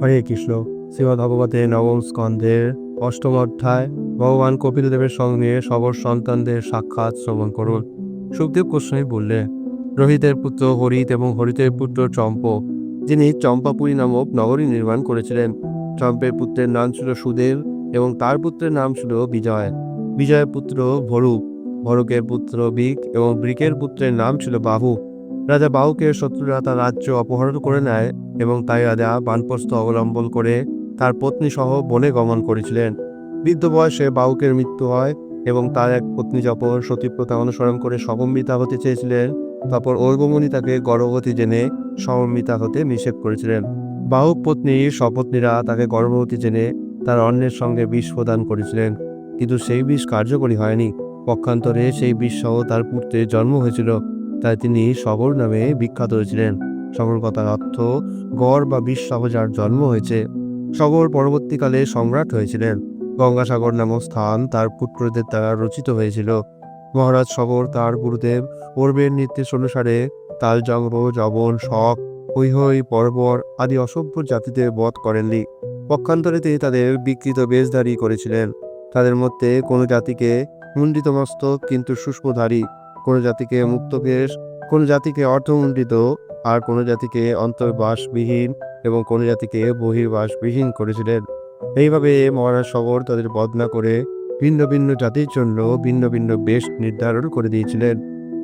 হরে কৃষ্ণ। শ্রীমদ ভগবতে নবম স্কন্ধের অষ্টম অধ্যায় ভগবান কপিল দেবের সঙ্গে সবর সন্তানদের সাক্ষাৎ শ্রবণ করুন। সুখদেব গোস্বামী বললেন, রোহিতের পুত্র হরিত এবং হরিতের পুত্র চম্প, যিনি চম্পাপুরী নামক নগরী নির্মাণ করেছিলেন, চম্পের পুত্রের নাম ছিল সুদেব এবং তার পুত্রের নাম ছিল বিজয়। বিজয়ের পুত্র ভরুক ভরুকের পুত্র বিক এবং ব্রিকের পুত্রের নাম ছিল বাহু। রাজা বাহুকে শত্রুরা তার রাজ্য অপহরণ করে নেয় এবং তাই রাজা বানপ্রস্থ অবলম্বন করে তার পত্নী সহ বনে গমন করেছিলেন। বৃদ্ধ বয়সে বাউকের মৃত্যু হয় এবং তার এক পত্নী যখন সতীপ্রথা অনুসরণ করে সমম্বিতা হতে চেয়েছিলেন তারপর ঐর্গমণি তাকে গর্ভবতী জেনে সমম্বিতা হতে নিষেধ করেছিলেন। বাহুক পত্নী, সপত্নীরা তাকে গর্ভবতী জেনে তার অন্যের সঙ্গে বিষ প্রদান করেছিলেন, কিন্তু সেই বিষ কার্যকরী হয়নি। পক্ষান্তরে সেই বিষ সহ তার পুত্রের জন্ম হয়েছিল, তাই তিনি সবর নামে বিখ্যাত হয়েছিলেন। সবর কথার অর্থ গড় বা বিশ সহ যার জন্ম হয়েছে সবর পরবর্তীকালে সম্রাট হয়েছিলেন। গঙ্গাসাগর নামক স্থান তার পুত্রদের দ্বারা রচিত হয়েছিল। মহারাজ সবর তার গুরুদেব পূর্বের নির্দেশ অনুসারে তালজঙ্গ জবন শখ হৈহৈ, পর্বর আদি অসভ্য জাতিদের বধ করেননি। পক্ষান্তরে তিনি তাদের বিকৃত বেশধারী করেছিলেন। তাদের মধ্যে কোনো জাতিকে মুন্ডিত মস্তক কিন্তু সূক্ষ্মধারী কোনো জাতিকে মুক্তকেশ কোনো জাতিকে অর্ধমণ্ডিত আর কোনো জাতিকে অন্তর্বাসবিহীন এবং কোনো জাতিকে বহির্বাসবিহীন করেছিলেন। এইভাবে মহারাজ সবর তাদের বদনা করে ভিন্ন ভিন্ন জাতির জন্য ভিন্ন ভিন্ন বেশ নির্ধারণ করে দিয়েছিলেন।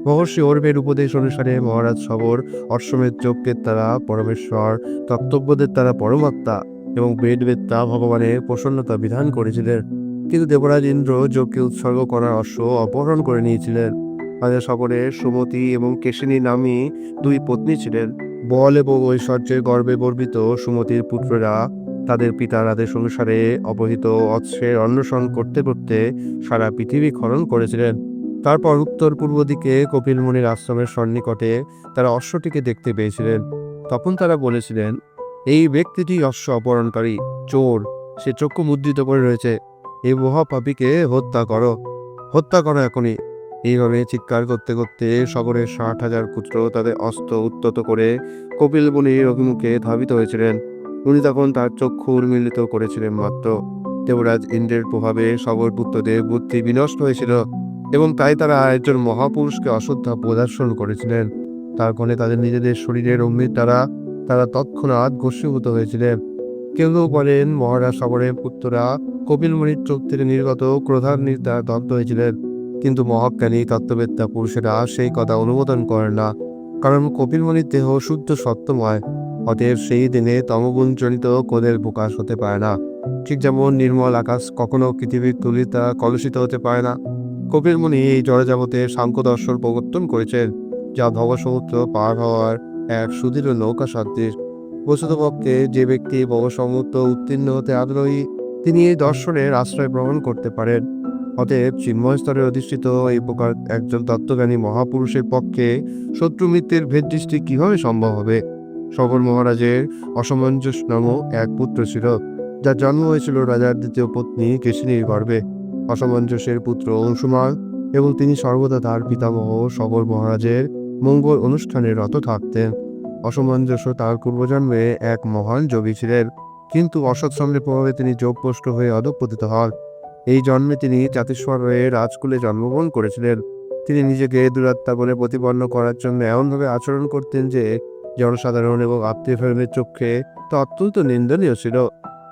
মহর্ষি অর্বের উপদেশ অনুসারে মহারাজ সবর অশ্বমেধ যজ্ঞের দ্বারা পরমেশ্বর তত্ত্বজ্ঞদের দ্বারা পরমাত্মা এবং বেদবেত্তা ভগবানের প্রসন্নতা বিধান করেছিলেন। কিন্তু দেবরাজ ইন্দ্র যজ্ঞে উৎসর্গ করার অশ্ব অপহরণ করে নিয়েছিলেন। রাজা সবরের সুমতি এবং কেশিনী নামী দুই পত্নী ছিলেন। বল এবং ঐশ্বর্যের গর্বে গর্বিত সুমতির পুত্ররা তাদের পিতার আদেশ অনুসারে অবহিত অৎসের অন্বেষণ করতে করতে সারা পৃথিবী খনন করেছিলেন। তারপর উত্তর পূর্ব দিকে কপিল মুনির আশ্রমের সন্নিকটে তারা অশ্বটিকে দেখতে পেয়েছিলেন। তখন তারা বলেছিলেন, এই ব্যক্তিটি অশ্ব অপহরণকারী, চোর। সে চক্ষু মুদ্রিত করে রয়েছে। এই মহাপাপীকে হত্যা করো। হত্যা করো এখনই। এইভাবে চিৎকার করতে করতে শহরের ষাট হাজার পুত্র তাদের অস্ত্র উত্তত করে কপিল মুনির অভিমুখে ধাবিত হয়েছিলেন। উনি তখন তার চক্ষু উন্মিলিত করেছিলেন মাত্র। দেবরাজ ইন্দ্রের প্রভাবে সবর পুত্রদের বুদ্ধি বিনষ্ট হয়েছিল এবং তাই তারা একজন মহাপুরুষকে অশ্রদ্ধা প্রদর্শন করেছিলেন। তার ফলে তাদের নিজেদের শরীরের অমৃত দ্বারা তারা তৎক্ষণাৎ ঘোষীভূত হয়েছিলেন। কেউ কেউ বলেন মহারাজ সবরের পুত্ররা কপিলমণির চোখ থেকে নির্গত দ্বারা দগ্ধ হয়েছিলেন। কিন্তু মহাজ্ঞানী তত্ত্ববেত্তা পুরুষেরা সেই কথা অনুমোদন করেন না। কারণ কপিলমণির দেহ শুদ্ধ সত্যময়, অতএব সেই দিনে তমগুণজনিত কোদের প্রকাশ হতে পারে না। ঠিক যেমন নির্মল আকাশ কখনো পৃথিবীর তুলিতা কলুষিত হতে পারে না। কপিলমণি এই জড়জাগতে সাংখ্য দর্শন প্রবর্তন করেছেন, যা ভবসমুদ্র পার হওয়ার এক সুদৃঢ় নৌকা সদৃশ বস্তুতপক্ষে যে ব্যক্তি ভবসমুদ্র উত্তীর্ণ হতে আগ্রহী, তিনি এই দর্শনের আশ্রয় গ্রহণ করতে পারেন। অতএব চিন্ময় স্তরে অধিষ্ঠিত এই প্রকার একজন তত্ত্বজ্ঞানী মহাপুরুষের পক্ষে শত্রু মিত্রের ভেদ দৃষ্টি কীভাবে সম্ভব হবে? সবর মহারাজের অসমঞ্জস নামক এক পুত্র ছিল, যার জন্ম হয়েছিল রাজার দ্বিতীয় পত্নী কেশিনীর গর্ভে। অসমঞ্জসের পুত্র অংশুমান এবং তিনি সর্বদা তার পিতামহ সবর মহারাজের মঙ্গল অনুষ্ঠানে রত থাকতেন। অসমঞ্জস্য তার পূর্বজন্মে এক মহান যোগী ছিলেন, কিন্তু অসৎসঙ্গের প্রভাবে তিনি যোগপষ্ট হয়ে অধপতিত হন। এই জন্মে তিনি জাতিস্বর হয়ে রাজকুলে জন্মগ্রহণ করেছিলেন। তিনি নিজেকে দুরাত্মা বলে প্রতিপন্ন করার জন্য এমনভাবে আচরণ করতেন যে, জনসাধারণ এবং আত্মীয় ফেরমের চোখে তা অত্যন্ত নিন্দনীয় ছিল।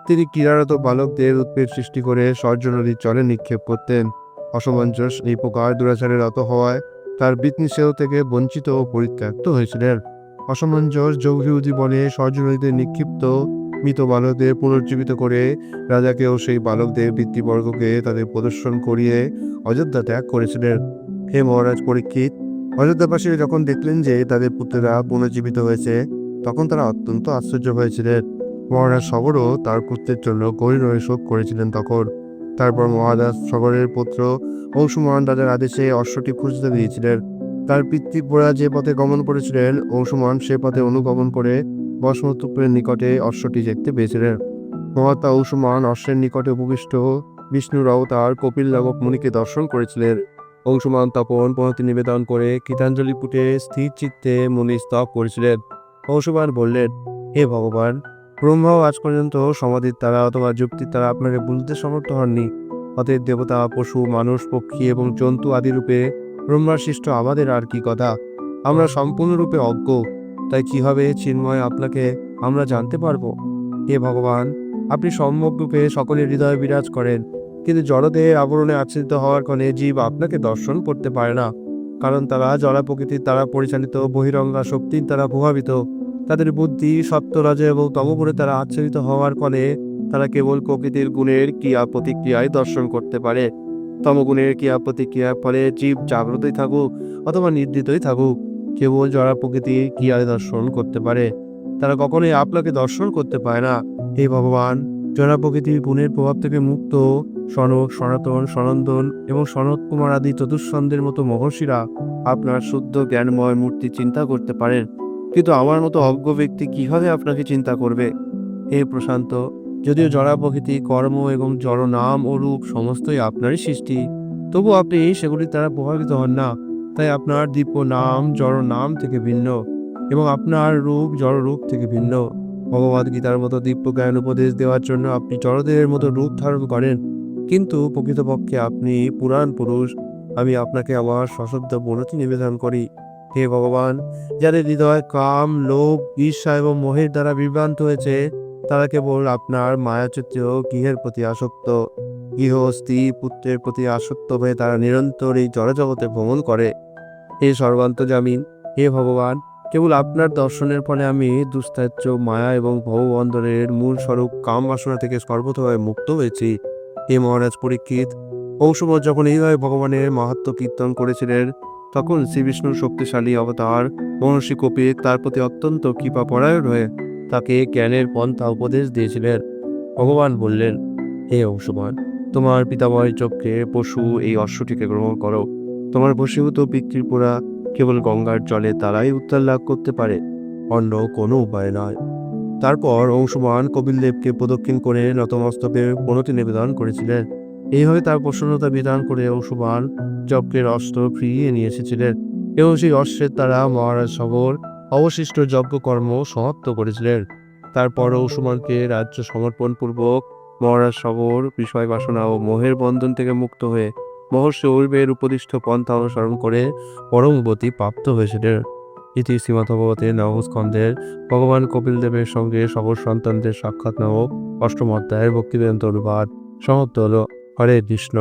তিনি ক্রীড়ারত বালকদের উৎপেদ সৃষ্টি করে সর্য নদীর জলে নিক্ষেপ করতেন। অসমঞ্জস এই প্রকার দুরাচারে রত হওয়ায় তার বিতনিষেধ থেকে বঞ্চিত ও পরিত্যক্ত হয়েছিলেন। অসমঞ্জস যোগভিউদি বলে সর্য নদীতে নিক্ষিপ্ত মৃত বালকদের পুনর্জীবিত করে রাজাকে ও সেই বালকদের বৃত্তিবর্গকে তাদের প্রদর্শন করিয়ে অযোধ্যা ত্যাগ করেছিলেন। হে মহারাজ পরীক্ষিত, অযোধ্যাবাসীরা যখন দেখলেন যে তাদের পুত্রেরা পুনর্জীবিত হয়েছে, তখন তারা অত্যন্ত আশ্চর্য হয়েছিলেন। মহারাজ সগরও তার পুত্রের জন্য গভীর শোক করেছিলেন তখন। তারপর মহারাজ সগরের পুত্র অংশুমান রাজার আদেশে অশ্বটি খুঁজতে দিয়েছিলেন। তার পিতৃপুরা যে পথে গমন করেছিলেন অংশুমান সে পথে অনুগমন করে বসমতুপের নিকটে অশ্বটি দেখতে পেয়েছিলেন। মহাত্মা অংশুমান অশ্বের নিকটে উপবিষ্ট বিষ্ণুরাও তার কপিল নামক মুনিকে দর্শন করেছিলেন। অংশুমান তপন পনতি নিবেদন করে কীতাঞ্জলি পুটে স্থির চিত্তে মুনি স্তব করেছিলেন। অংশুমান বললেন, হে ভগবান ব্রহ্মাও আজ পর্যন্ত সমাধির দ্বারা অথবা যুক্তির দ্বারা আপনাকে বুঝতে সমর্থ হননি। অতএব দেবতা, পশু, মানুষ, পক্ষী এবং জন্তু আদি রূপে ব্রহ্মার সৃষ্ট আমাদের আর কি কথা? আমরা সম্পূর্ণরূপে অজ্ঞ। তাই কীভাবে চিন্ময় আপনাকে আমরা জানতে পারব? হে ভগবান, আপনি সম্ভব রূপে সকলের হৃদয়ে বিরাজ করেন, কিন্তু জড়দেহের আবরণে আচ্ছাদিত হওয়ার কারণে জীব আপনাকে দর্শন করতে পারে না। কারণ তারা জলা প্রকৃতির দ্বারা পরিচালিত, বহিরঙ্গা শক্তির দ্বারা প্রভাবিত। তাদের বুদ্ধি সপ্তরাজ এবং তমগুণে তারা আচ্ছাদিত হওয়ার ফলে তারা কেবল প্রকৃতির গুণের ক্রিয়া প্রতিক্রিয়ায় দর্শন করতে পারে। তমগুণের ক্রিয়া প্রতিক্রিয়ার ফলে জীব জাগ্রতই থাকুক অথবা নির্দিতই থাকুক। কেবল জড়া প্রকৃতি ক্রিয়ায় দর্শন করতে পারে, তারা কখনোই আপনাকে দর্শন করতে পারে না। হে ভগবান জড়া প্রকৃতির গুণের প্রভাব থেকে মুক্ত সনক সনাতন, সনন্দন এবং সনত কুমার আদি চতুষ্ছন্দের মতো মহর্ষিরা আপনার শুদ্ধ জ্ঞানময় মূর্তি চিন্তা করতে পারেন। কিন্তু আমার মতো অজ্ঞ ব্যক্তি কীভাবে আপনাকে চিন্তা করবে? হে প্রশান্ত, যদিও জড়া প্রকৃতি, কর্ম এবং জড় নাম ও রূপ সমস্তই আপনারই সৃষ্টি তবু আপনি সেগুলির দ্বারা প্রভাবিত হন না। তাই আপনার দিব্য নাম জড় নাম থেকে ভিন্ন এবং আপনার রূপ, জড় রূপ থেকে ভিন্ন। ভগবদ গীতার মতো দিব্য জ্ঞান উপদেশ দেওয়ার জন্য আপনি জড়দেহের মতো রূপ ধারণ করেন। কিন্তু প্রকৃতপক্ষে আপনি পুরাণ পুরুষ, আমি আপনাকে আমার সশব্দ বনতি নিবেদন করি। হে ভগবান, যাদের হৃদয় কাম, লোভ, ঈর্ষা এবং মোহের দ্বারা বিভ্রান্ত হয়েছে, তারা কেবল আপনার মায়াচিত্র গৃহের প্রতি আসক্ত। গৃহ, স্ত্রী, পুত্রের প্রতি আসক্ত হয়ে তারা নিরন্তর এই জড়জগতে ভ্রমণ করে। হে সর্বান্তজামিন হে ভগবান, কেবল আপনার দর্শনের ফলে আমি দুস্তাহ্য মায়া এবং ভববন্ধনের মূল স্বরূপ কাম বাসনা থেকে সর্বতভাবে মুক্ত হয়েছি। হে মহারাজ পরীক্ষিত ঔষধ যখন এইভাবে ভগবানের মাহাত্ম কীর্তন করেছিলেন, তখন শ্রী বিষ্ণুর শক্তিশালী অবতার, মহর্ষি কপিল তার প্রতি অত্যন্ত কৃপা পরায়ণ হয়ে তাকে জ্ঞানের পন্থা উপদেশ দিয়েছিলেন। ভগবান বললেন, হে অংশমান তোমার পিতামহের চোখে পশু এই অশ্বটিকে গ্রহণ করো। তোমার বশীভূত পিতৃর পোড়া কেবল গঙ্গার জলে তারাই উত্তাল লাভ করতে পারে, অন্য কোনো উপায় নয়। তারপর অংশমান কপিলদেবকে প্রদক্ষিণ করে নতমস্তকে প্রণতি নিবেদন করেছিলেন। এইভাবে তার প্রসন্নতা বিধান করে অংশমান যজ্ঞের অস্ত্র ফিরিয়ে নিয়ে এসেছিলেন এবং সেই অস্ত্রের তারা মহারাজ সবর, অবশিষ্ট যজ্ঞকর্ম সমাপ্ত করেছিলেন। তারপর অংশমানকে রাজ্য সমর্পণপূর্বক মহারাজ সবর, বিষয় বাসনা ও মোহের বন্ধন থেকে মুক্ত হয়ে মহর্ষি ঐর্বের উপদিষ্ট পন্থা অনুসরণ করে পরমগতি প্রাপ্ত হয়েছিলেন। ইতি শ্রীমৎ ভগবতের নবস্কন্ধের ভগবান কপিল দেবের সঙ্গে সবর সন্তানদের সাক্ষাৎ নামক অষ্টম অধ্যায়ের ভক্তিবেদান্ত অনুবাদ সমাপ্ত হল। হরে কৃষ্ণ।